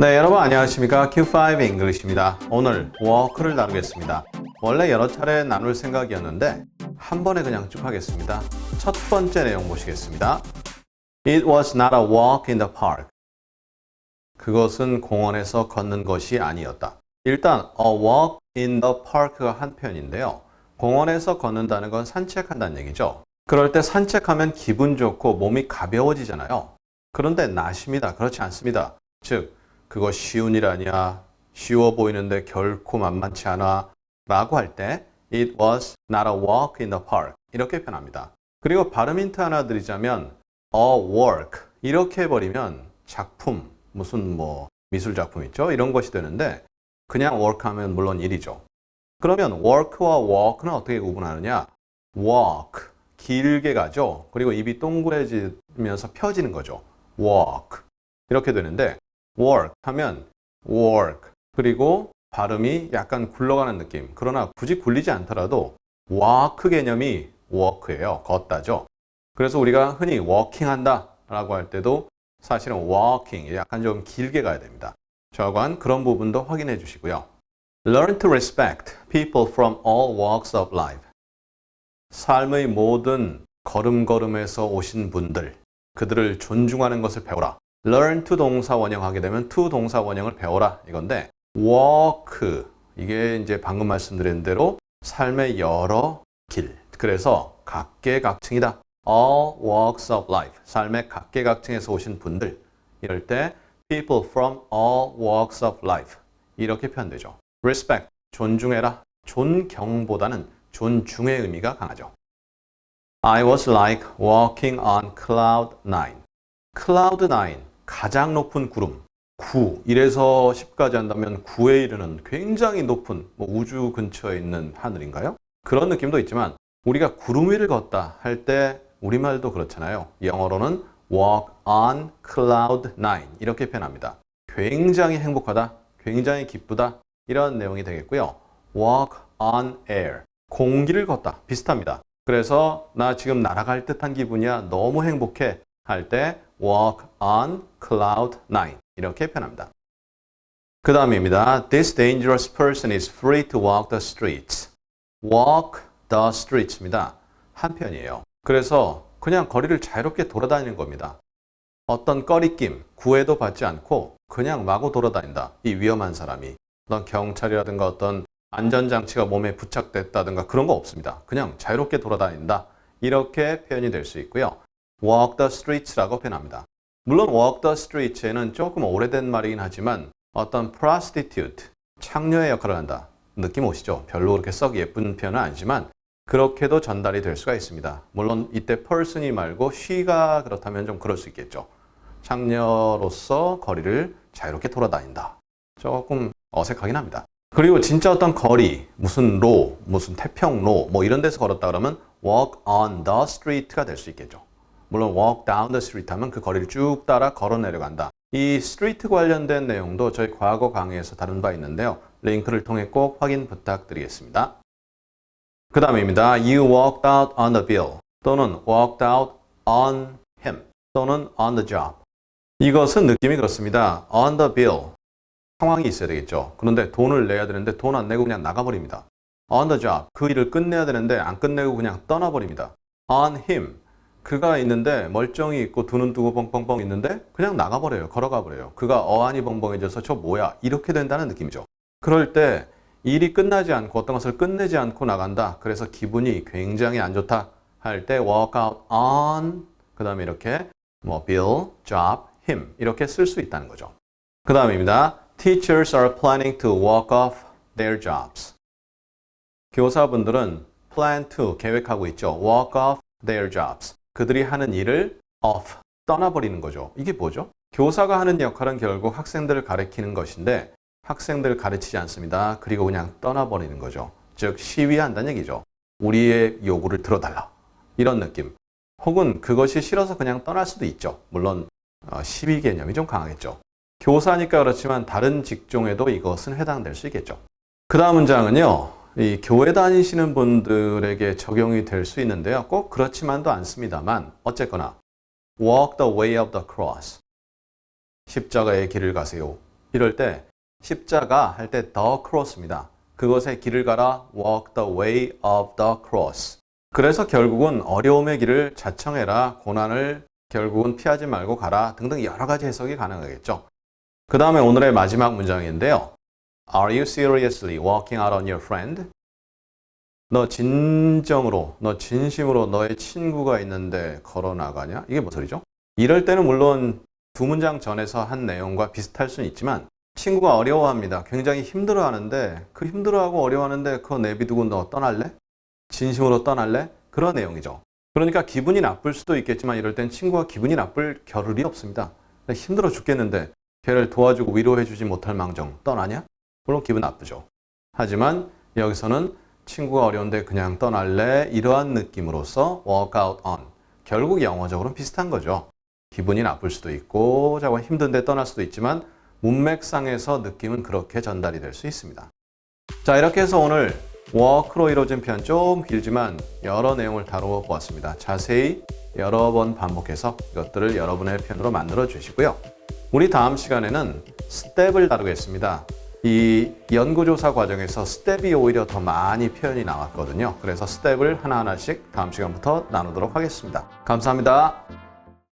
네, 여러분 안녕하십니까? Q5 English입니다. 오늘 walk를 다루겠습니다. 원래 여러 차례 나눌 생각이었는데 한 번에 그냥 쭉 하겠습니다. 첫 번째 내용 보시겠습니다. It was not a walk in the park. 그것은 공원에서 걷는 것이 아니었다. 일단 a walk in the park가 한 표현인데요. 공원에서 걷는다는 건 산책한다는 얘기죠. 그럴 때 산책하면 기분 좋고 몸이 가벼워지잖아요. 그런데 나십니다. 그렇지 않습니다. 즉, 그거 쉬운 일 아니야. 쉬워 보이는데 결코 만만치 않아. 라고 할 때 It was not a walk in the park. 이렇게 표현합니다. 그리고 발음 힌트 하나 드리자면 a work 이렇게 해버리면 작품 무슨 뭐 미술 작품 있죠? 이런 것이 되는데 그냥 work 하면 물론 일이죠. 그러면 work와 walk는 어떻게 구분하느냐? walk 길게 가죠. 그리고 입이 동그래지면서 펴지는 거죠. walk 이렇게 되는데 work 하면 work 그리고 발음이 약간 굴러가는 느낌. 그러나 굳이 굴리지 않더라도 walk 개념이 walk예요. 걷다죠. 그래서 우리가 흔히 walking 한다 라고 할 때도 사실은 walking 약간 좀 길게 가야 됩니다. 저관 그런 부분도 확인해 주시고요. Learn to respect people from all walks of life. 삶의 모든 걸음걸음에서 오신 분들, 그들을 존중하는 것을 배워라. Learn to 동사 원형 하게 되면 to 동사 원형을 배워라. 이건데 walk 이게 이제 방금 말씀드린 대로 삶의 여러 길. 그래서 각계각층이다. all walks of life. 삶의 각계각층에서 오신 분들. 이럴 때 people from all walks of life. 이렇게 표현되죠. respect 존중해라. 존경보다는 존중의 의미가 강하죠. I was like walking on cloud nine cloud nine 가장 높은 구름 9, 1에서 10까지 한다면 9에 이르는 굉장히 높은 뭐 우주 근처에 있는 하늘인가요? 그런 느낌도 있지만 우리가 구름 위를 걷다 할 때 우리말도 그렇잖아요. 영어로는 walk on cloud nine 이렇게 표현합니다. 굉장히 행복하다, 굉장히 기쁘다 이런 내용이 되겠고요. walk on air 공기를 걷다 비슷합니다. 그래서 나 지금 날아갈 듯한 기분이야 너무 행복해 할 때 walk on cloud nine 이렇게 표현합니다. 그 다음입니다. This dangerous person is free to walk the streets. walk the streets입니다. 한 편이에요. 그래서 그냥 거리를 자유롭게 돌아다니는 겁니다. 어떤 꺼리낌, 구애도 받지 않고 그냥 마구 돌아다닌다. 이 위험한 사람이. 어떤 경찰이라든가 어떤 안전장치가 몸에 부착됐다든가 그런 거 없습니다. 그냥 자유롭게 돌아다닌다. 이렇게 표현이 될 수 있고요. Walk the streets라고 표현합니다. 물론 walk the streets에는 조금 오래된 말이긴 하지만 어떤 prostitute, 창녀의 역할을 한다. 느낌 오시죠? 별로 그렇게 썩 예쁜 표현은 아니지만 그렇게도 전달이 될 수가 있습니다. 물론 이때 person이 말고 she가 그렇다면 좀 그럴 수 있겠죠. 창녀로서 거리를 자유롭게 돌아다닌다. 조금 어색하긴 합니다. 그리고 진짜 어떤 거리, 무슨 로, 무슨 태평로 뭐 이런 데서 걸었다 그러면 walk on the street가 될 수 있겠죠. 물론 walk down the street 하면 그 거리를 쭉 따라 걸어 내려간다. 이 street 관련된 내용도 저희 과거 강의에서 다룬 바 있는데요. 링크를 통해 꼭 확인 부탁드리겠습니다. 그 다음입니다. You walked out on the bill 또는 walked out on him 또는 on the job. 이것은 느낌이 그렇습니다. on the bill 상황이 있어야 되겠죠. 그런데 돈을 내야 되는데 돈 안 내고 그냥 나가버립니다. on the job 그 일을 끝내야 되는데 안 끝내고 그냥 떠나버립니다. on him 그가 있는데 멀쩡히 있고 두 눈 뜨고 뻥뻥뻥 있는데 그냥 나가버려요. 걸어가버려요. 그가 어안이 벙벙해져서 저 뭐야 이렇게 된다는 느낌이죠. 그럴 때 일이 끝나지 않고 어떤 것을 끝내지 않고 나간다. 그래서 기분이 굉장히 안 좋다 할 때 walk out on 그 다음에 이렇게 뭐 bill, job, him 이렇게 쓸 수 있다는 거죠. 그 다음입니다. Teachers are planning to walk off their jobs. 교사분들은 plan to 계획하고 있죠. walk off their jobs. 그들이 하는 일을 off 떠나버리는 거죠. 이게 뭐죠? 교사가 하는 역할은 결국 학생들을 가르치는 것인데 학생들을 가르치지 않습니다. 그리고 그냥 떠나버리는 거죠. 즉 시위한다는 얘기죠. 우리의 요구를 들어달라. 이런 느낌. 혹은 그것이 싫어서 그냥 떠날 수도 있죠. 물론 어, 시위 개념이 좀 강하겠죠. 교사니까 그렇지만 다른 직종에도 이것은 해당될 수 있겠죠. 그 다음 문장은요. 이 교회 다니시는 분들에게 적용이 될 수 있는데요. 꼭 그렇지만도 않습니다만 어쨌거나 walk the way of the cross 십자가의 길을 가세요. 이럴 때 십자가 할 때 the cross입니다. 그것의 길을 가라 walk the way of the cross. 그래서 결국은 어려움의 길을 자청해라 고난을 결국은 피하지 말고 가라 등등 여러 가지 해석이 가능하겠죠. 그 다음에 오늘의 마지막 문장인데요. Are you seriously walking out on your friend? 너 진정으로, 너 진심으로 너의 친구가 있는데 걸어 나가냐? 이게 뭔 소리죠? 이럴 때는 물론 두 문장 전에서 한 내용과 비슷할 수는 있지만 친구가 어려워합니다. 굉장히 힘들어하는데 그 힘들어하고 어려워하는데 그거 내비두고 너 떠날래? 진심으로 떠날래? 그런 내용이죠. 그러니까 기분이 나쁠 수도 있겠지만 이럴 땐 친구가 기분이 나쁠 겨를이 없습니다. 힘들어 죽겠는데 걔를 도와주고 위로해주지 못할 망정 떠나냐? 물론 기분 나쁘죠. 하지만 여기서는 친구가 어려운데 그냥 떠날래? 이러한 느낌으로서 walk out on. 결국 영어적으로는 비슷한 거죠. 기분이 나쁠 수도 있고, 자꾸 힘든데 떠날 수도 있지만, 문맥상에서 느낌은 그렇게 전달이 될 수 있습니다. 자, 이렇게 해서 오늘 워크로 이루어진 표현 좀 길지만 여러 내용을 다루어 보았습니다. 자세히 여러 번 반복해서 이것들을 여러분의 표현으로 만들어 주시고요. 우리 다음 시간에는 스텝을 다루겠습니다. 이 연구조사 과정에서 스텝이 오히려 더 많이 표현이 나왔거든요. 그래서 스텝을 하나하나씩 다음 시간부터 나누도록 하겠습니다. 감사합니다.